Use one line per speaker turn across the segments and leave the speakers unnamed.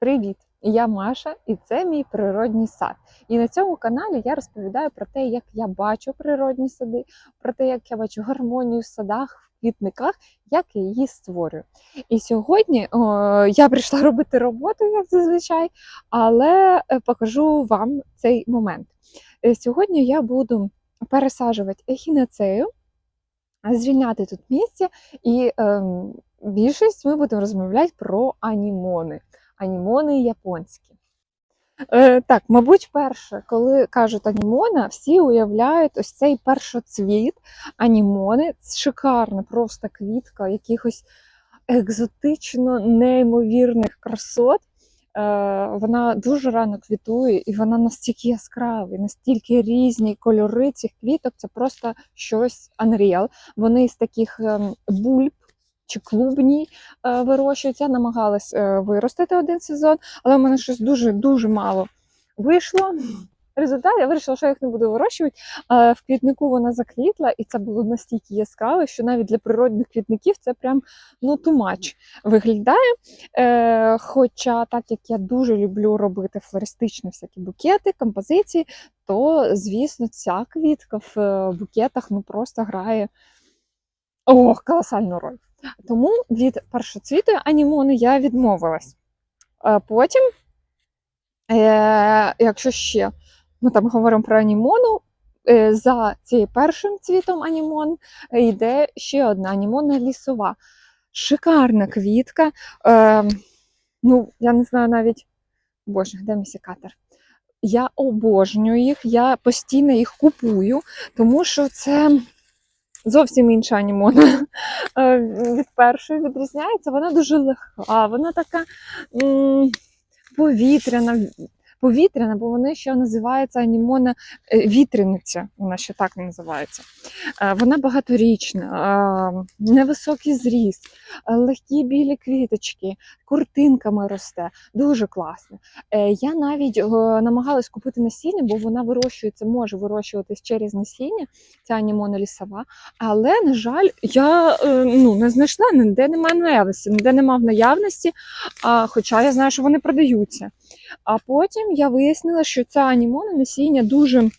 Привіт! Я Маша, і це мій природній сад. І на цьому каналі я розповідаю про те, як я бачу природні сади, про те, як я бачу гармонію в садах, в квітниках, як я її створюю. І сьогодні о, я прийшла робити роботу, як зазвичай, але е, покажу вам цей момент. Е, Сьогодні я буду пересаджувати ехінацею, звільняти тут місце, і ем, більшість ми будемо розмовляти про анімони анімони японські. Е, так, мабуть, перше, коли кажуть анімона, всі уявляють ось цей першоцвіт анімони. Шикарна просто квітка якихось екзотично неймовірних красот. Е, вона дуже рано квітує, і вона настільки яскрава, настільки різні кольори цих квіток. Це просто щось unreal. Вони з таких ем, бульб чи клубній е, вирощуються. Я намагалась е, виростити один сезон, але в мене щось дуже-дуже мало вийшло. Результат я вирішила, що я їх не буду вирощувати. Е, В квітнику вона заквітла, і це було настільки яскраво, що навіть для природних квітників це прям ну much виглядає. Е, Хоча, так як я дуже люблю робити флористичні всякі букети, композиції, то звісно, ця квітка в букетах ну просто грає о, колосальну роль. Тому від першоцвітої анімони я відмовилась. Е, Потім, е, якщо ще ми там говоримо про анімону, е, за цим першим цвітом анімон йде ще одна анімона лісова. Шикарна квітка. Ну, я не знаю навіть, боже, де мій секатор? Я обожнюю їх, я постійно їх купую, тому що це зовсім інша анімона е, від першої відрізняється. Вона дуже легка, вона така повітряна. Повітряна, бо вони ще називаються анімона е, вітряниця, вона ще так називається. Е, Вона багаторічна, е, невисокий зріст, легкі білі квіточки, куртинками росте, дуже класно. Я навіть намагалась купити насіння, бо вона вирощується, може вирощуватись через насіння, ця анімона лісова. Але, на жаль, я ну, не знайшла, ніде немає наявності, ніде нема в наявності, хоча я знаю, що вони продаються. А потім я вияснила, що ця анімона насіння дуже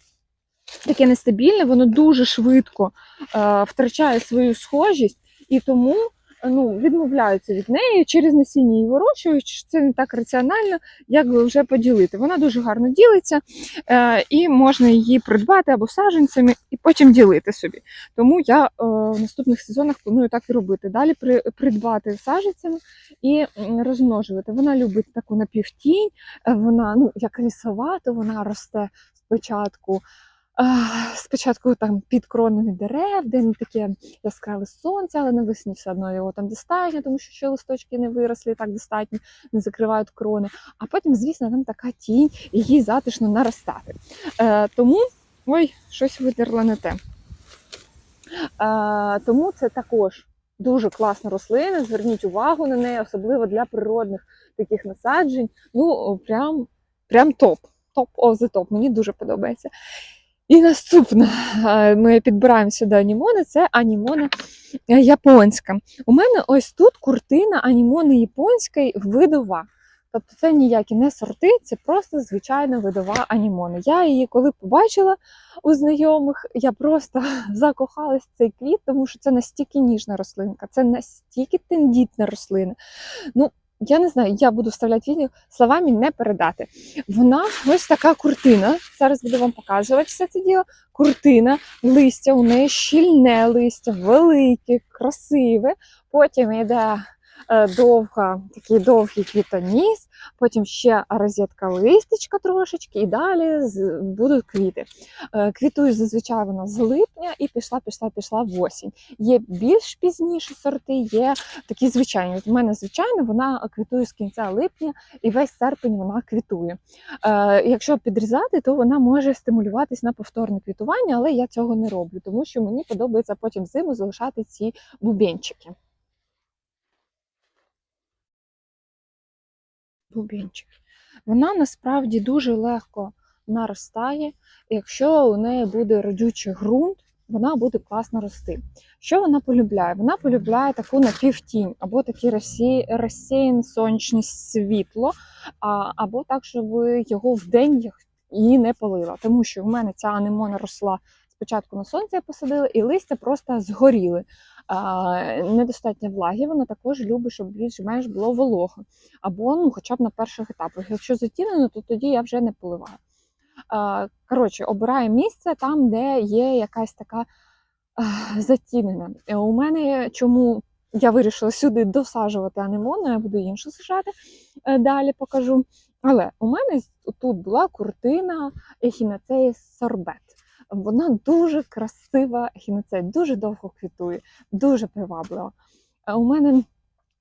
таке нестабільне, воно дуже швидко е, втрачає свою схожість. І тому ну, відмовляються від неї через насіння її вирощують. Це не так раціонально, як вже поділити. Вона дуже гарно ділиться е, і можна її придбати або саджанцями і потім ділити собі. Тому я е, в наступних сезонах планую так і робити. Далі при, придбати саджанцями і розмножувати. Вона любить таку напівтінь, вона ну, як лісова, то вона росте спочатку. Спочатку там під кронами дерев, де не таке яскраве сонце, але навесні все одно його там достатньо, тому що ще листочки не виросли, так достатньо, не закривають крони. А потім, звісно, там така тінь, і їй затишно наростати. Е, тому ой, щось витерла не те. Е, тому це також дуже класна рослина. Зверніть увагу на неї, особливо для природних таких насаджень. Ну, прям, прям топ. Топ the топ. Мені дуже подобається. І наступне, е, ми підбираємося до анімони, це анімона е, японська. У мене ось тут куртина анімони японської видова. Тобто це ніякі не сорти, це просто звичайна видова анімона. Я її коли побачила у знайомих, я просто закохалась в цей квіт, тому що це настільки ніжна рослинка, це настільки тендітна рослина. Ну, я не знаю, я буду вставляти відео, словами не передати. Вона ось така куртина. Зараз буду вам показувати все це діло. Куртина, листя, у неї щільне листя, велике, красиве. Потім йде е, довга, такий довгий квітоніс, потім ще розетка листечка трошечки, і далі будуть квіти. Е, Квітує зазвичай вона з липня і пішла, пішла, пішла в осінь. Є більш пізніші сорти, є такі звичайні. У мене звичайно вона квітує з кінця липня і весь серпень вона квітує. Е, якщо підрізати, то вона може стимулюватись на повторне квітування, але я цього не роблю, тому що мені подобається потім зиму залишати ці бубенчики. Бубенчик. Вона насправді дуже легко наростає, якщо у неї буде родючий ґрунт, вона буде класно рости. Що вона полюбляє? Вона полюбляє таку напівтінь, або розсій, розсіян сонячне світло, або так, щоб його вдень її не палила. Тому що в мене ця анемона росла спочатку на сонці я посадила, і листя просто згоріли. Недостатньо влаги, вона також любить, щоб більш-менш було волого. Або ну, хоча б на перших етапах. Якщо затінено, то тоді я вже не поливаю. Коротше, обираю місце там, де є якась така затінена. Е, У мене чому я вирішила сюди досаджувати анемону, я буду іншу сажати, е, далі покажу. Але у мене тут була куртина ехінацеї сорбет. Вона дуже красива ехінацея, дуже довго квітує, дуже приваблива. А у мене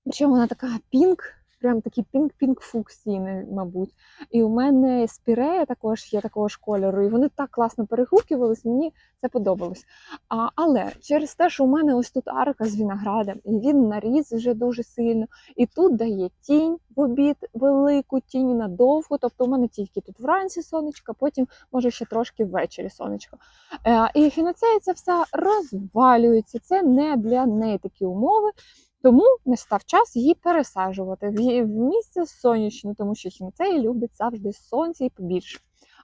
причому вона така пінк, прям такий пінк-пінк фуксійний, мабуть. І у мене спірея також є такого ж кольору, і вони так класно перегукувались, мені це подобалось. А, але через те, що у мене ось тут арка з виноградом, і він наріс вже дуже сильно, і тут дає тінь в обід, велику тінь надовго. Тобто у мене тільки тут вранці сонечко, потім може ще трошки ввечері сонечко. Е, і фіноцея це все розвалюється. Це не для неї такі умови. Тому настав час її пересаджувати в місце сонячне, тому що хімцеї люблять завжди сонце і побільше.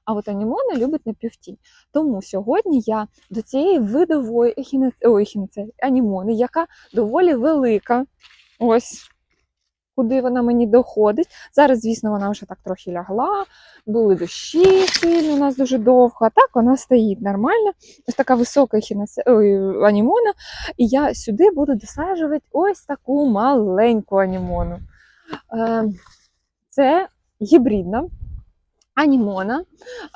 А от анімони любить напівтінь. Тому сьогодні я до цієї видової ехінацеї, анімони, яка доволі велика. Ось куди вона мені доходить. Зараз, звісно, вона вже так трохи лягла, були дощі сильні у нас дуже довго, а так вона стоїть нормально. Ось така висока ехінаце... Ой, анімона. І я сюди буду досаджувати ось таку маленьку анімону. Е, Це гібридна анімона.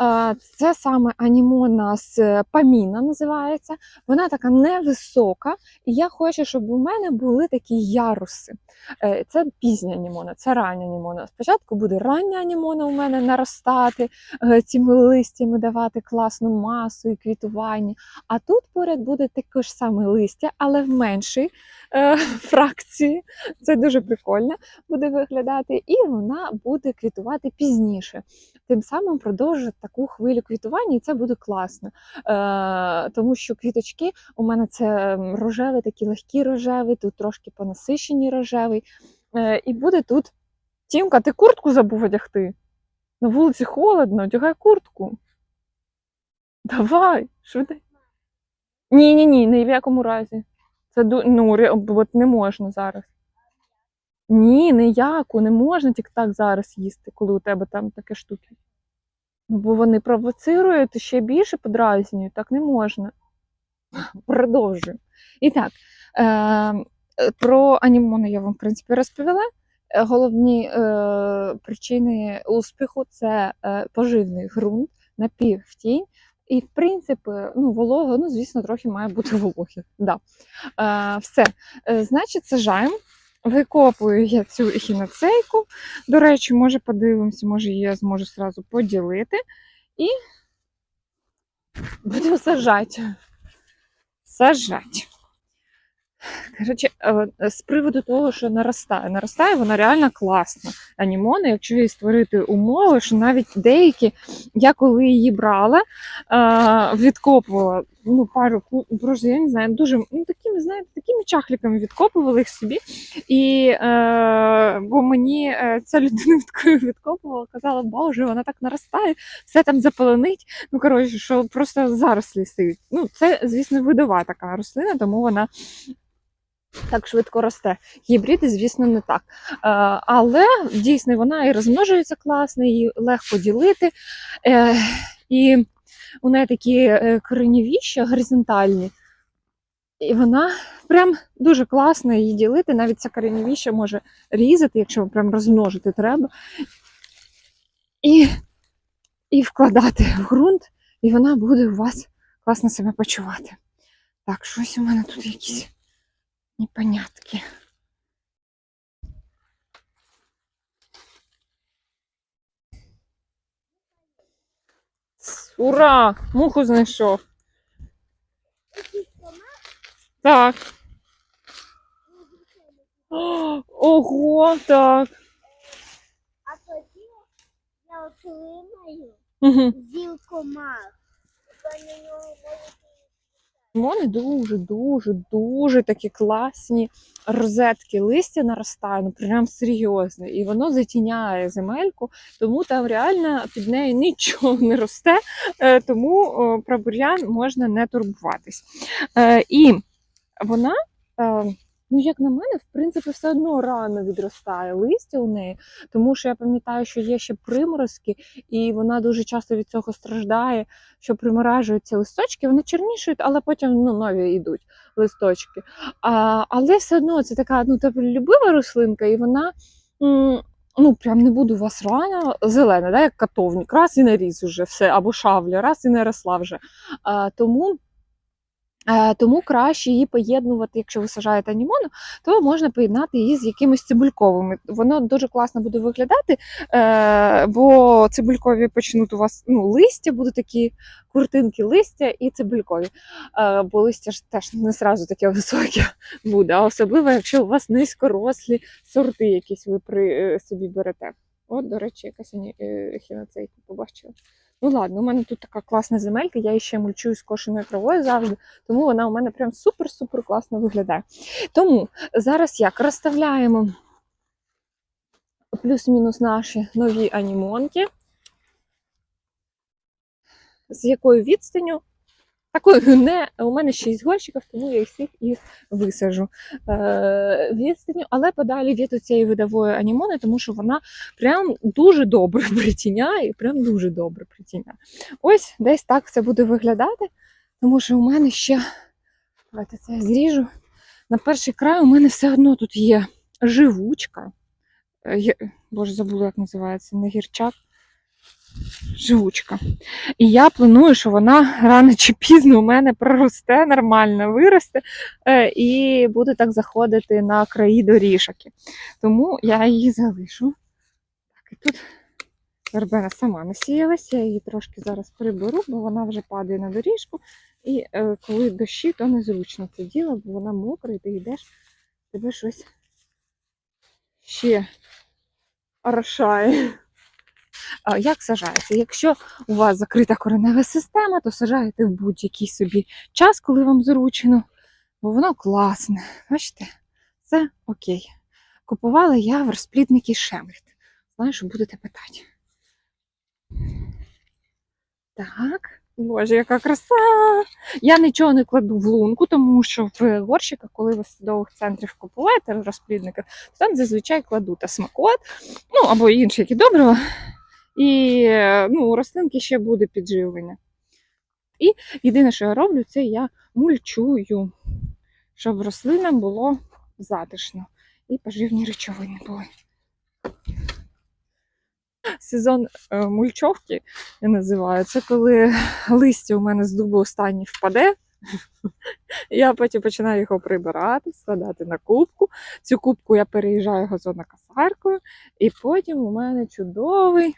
Е, Це саме анімона з паміна називається. Вона така невисока, і я хочу, щоб у мене були такі яруси. Е, Це пізня анімона, це рання анімона. Спочатку буде рання анімона у мене наростати, е, цими листями давати класну масу і квітування. А тут поряд буде таке ж саме листя, але в меншій е, фракції. Це дуже прикольно буде виглядати, і вона буде квітувати пізніше. Тим самим продовжить таку хвилю квітування, і це буде класно. Е, тому що квіточки у мене це рожевий, такий легкий рожевий, тут трошки понасищені рожевий. Е, і буде тут. Тімка, ти куртку забув одягти? На вулиці холодно, одягай куртку. Давай, швидко. Ні, ні, ні, ні в якому разі. Це ну, от не можна зараз. Ні, ніяку, не можна тільки так зараз їсти, коли у тебе там такі штуки. Ну, бо вони провоцирують ще більше подразнюють, так не можна. Продовжую. І так, е, про анімони я вам, в принципі, розповіла. Е, Головні е, причини успіху це е, поживний ґрунт, напівтінь. І, в принципі, ну, волога, ну, звісно, трохи має бути вологі. Да. Е, все. Е, значить, сажаємо. Викопую я цю ехіноцейку. До речі, може подивимося, може її я зможу зразу поділити. І будемо сажати. Сажати. Коротше, е, з приводу того, що наростає. Наростає вона реально класна. Анімона, якщо їй створити умови, що навіть деякі, я коли її брала, е, відкопувала ну, пару просто, я не знаю, дуже ну, такими, знаєте, такими чахликами відкопували їх собі. І е, бо мені е, ця людина від- відкопувала, казала, боже, вона так наростає, все там запаленить. Ну, коротше, що просто зарослі стоїть. Ну, це, звісно, видова така рослина, тому вона так швидко росте. Гібриди, звісно, не так. Е, але дійсно вона і розмножується класно, її легко ділити. Е, і у неї такі е, коренєвіща горизонтальні. І вона прям дуже класно її ділити. Навіть це коренєвіще може різати, якщо прям розмножити треба. І, і вкладати в ґрунт, і вона буде у вас класно себе почувати. Так, щось у мене тут якісь непонятки. Ура! Муху знайшов. Так. Ого, так.
А тоді я отримаю зіл комах. На нього можуть
Вони дуже, дуже, дуже такі класні розетки листя наростає, ну прям серйозне, і воно затіняє земельку, тому там реально під нею нічого не росте, е, тому про бур'ян можна не турбуватись. Е, І вона, е, ну як на мене, в принципі, все одно рано відростає листя у неї, тому що я пам'ятаю, що є ще приморозки, і вона дуже часто від цього страждає, що приморажуються листочки, вони чорнішують, але потім ну, нові йдуть листочки. А, але все одно це така ну, теплолюбива рослинка, і вона. Ну, прям не буду у вас рано зелена, да, як катовник, раз і наріс уже все, або шавля, раз і не росла вже. А, тому Тому краще її поєднувати, якщо ви сажаєте анімону, то можна поєднати її з якимись цибульковими. Воно дуже класно буде виглядати, е, бо цибулькові почнуть у вас ну, листя, будуть такі куртинки листя і цибулькові. Е, Бо листя ж теж не зразу таке високе буде, а особливо, якщо у вас низькорослі сорти, якісь ви при е, собі берете. От, до речі, якась е, хіноцейка побачила. Ну ладно, у мене тут така класна земелька, я її ще мульчую з кошеною травою завжди, тому вона у мене прям супер-супер класно виглядає. Тому зараз як розставляємо плюс-мінус наші нові анімонки. З якою відстанню? Такою не у мене 6 горщиків, тому я всіх їх висажу е, відстанню, але подалі від цієї видової анімони, тому що вона прям дуже добре притіняє, прям дуже добре притіняє. Ось десь так це буде виглядати, тому що у мене ще давайте це я зріжу. На перший край у мене все одно тут є живучка. Е, Боже, забула, як називається, не гірчак. Живучка. І я планую, що вона рано чи пізно у мене проросте, нормально виросте е, і буде так заходити на краї доріжки. Тому я її залишу. Так, і тут вербена сама насіялась, я її трошки зараз приберу, бо вона вже падає на доріжку. І е, коли дощі, то незручно це діло, бо вона мокра, і ти йдеш, тебе щось ще орошає. Як сажається? Якщо у вас закрита коренева система, то сажаєте в будь-який собі час, коли вам зручно, бо воно класне. Бачите, це окей. Купувала я в розплідники Шемріт. Знаю, що будете питати. Так, боже, яка краса! Я нічого не кладу в лунку, тому що в горщиках, коли ви з садових центрів купуєте розплідники, то там зазвичай кладуть асмакот, ну або інші які добрива. І ну, у рослинки ще буде підживлення. І єдине, що я роблю, це я мульчую, щоб рослинам було затишно і поживні речовини були. Сезон е, мульчовки я називаю. Це коли листя у мене з дубу останній впаде. Я потім починаю його прибирати, складати на кубку. Цю кубку я переїжджаю газонокосаркою, і потім у мене чудовий,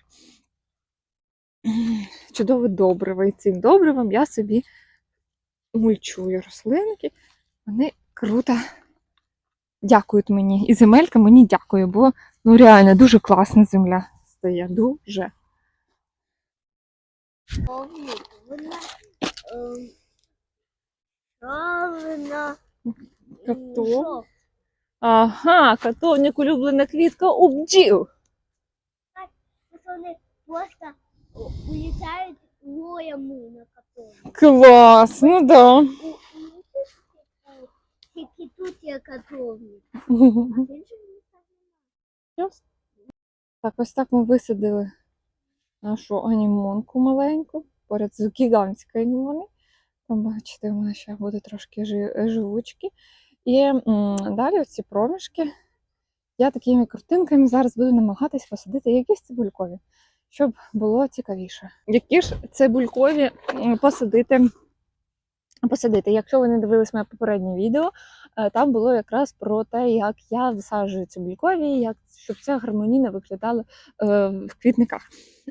чудове добриво. І цим добривом я собі мульчую рослинки. Вони круто дякують мені. І земелька мені дякує, бо ну реально дуже класна земля стає. Дуже.
Чорна і
Ага, котовник улюблена квітка у бджіл.
Ось Вони просто улітають воями на катоні.
Клас, ну да.
Тільки тут є катовник.
Так, ось так ми висадили нашу анімонку маленьку поряд з гігантською анімони. Бачите, у мене ще буде трошки жи- живучки. І далі оці проміжки я такими картинками зараз буду намагатись посадити якісь цибулькові, щоб було цікавіше. Які ж цибулькові посадити? Посадити. Якщо ви не дивились моє попереднє відео, е, там було якраз про те, як я висаджую цибулькові, як щоб це гармонійно виглядало е, в квітниках.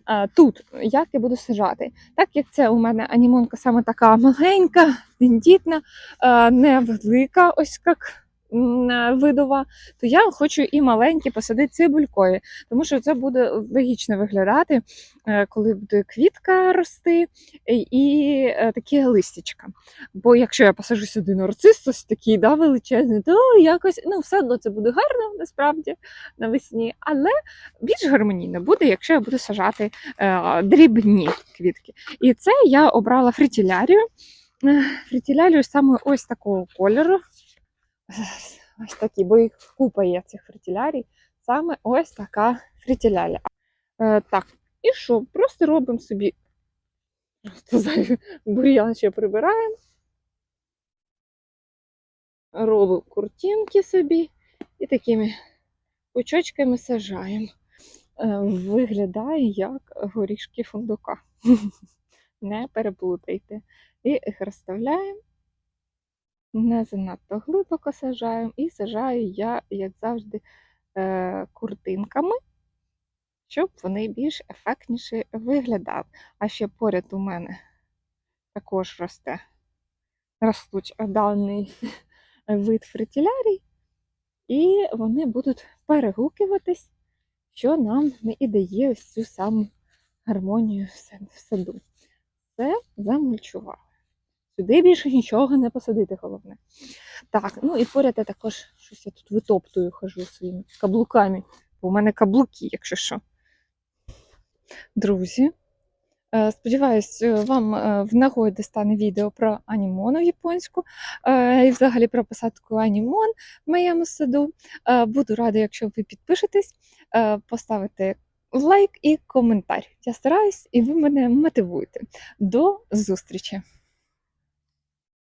Е, Тут як я буду сажати? Так як це у мене анімонка саме така маленька, тендітна, невелика, ось як видова, то я хочу і маленькі посадити цибулькові, тому що це буде логічно виглядати, е, коли буде квітка рости і, і е, такі листячка. Бо якщо я посажу сюди нарцис, ось такий да, величезний, то якось ну, все одно це буде гарно насправді навесні, але більш гармонійно буде, якщо я буду сажати е, дрібні квітки. І це я обрала фритілярію. Е, Фритілярію саме ось такого кольору. Ось такі, бо їх купа є цих фритілярій. Саме ось така фритілярія. Е, так, і що? Просто робимо собі. Просто бур'ян ще прибираємо. Робимо куртинки собі і такими пучочками сажаємо. Е, Виглядає як горішки фундука. Не переплутайте. І розставляємо. Не занадто глибоко сажаємо. І сажаю я, як завжди, е, куртинками, щоб вони більш ефектніше виглядали. А ще поряд у мене також росте ростуть даний вид фритілярій, і вони будуть перегукуватись, що нам не і дає ось цю саму гармонію в саду. Це замульчували. Сюди більше нічого не посадити, головне. Так, ну і поряд я також щось я тут витоптую, хожу своїми каблуками. Бо у мене каблуки, якщо що. Друзі, е, сподіваюсь, е, вам е, в нагоді стане відео про анімону японську і взагалі про посадку анімон в моєму саду. Буду рада, якщо ви підпишетесь, поставите лайк і коментар. Я стараюсь, і ви мене мотивуєте. До зустрічі!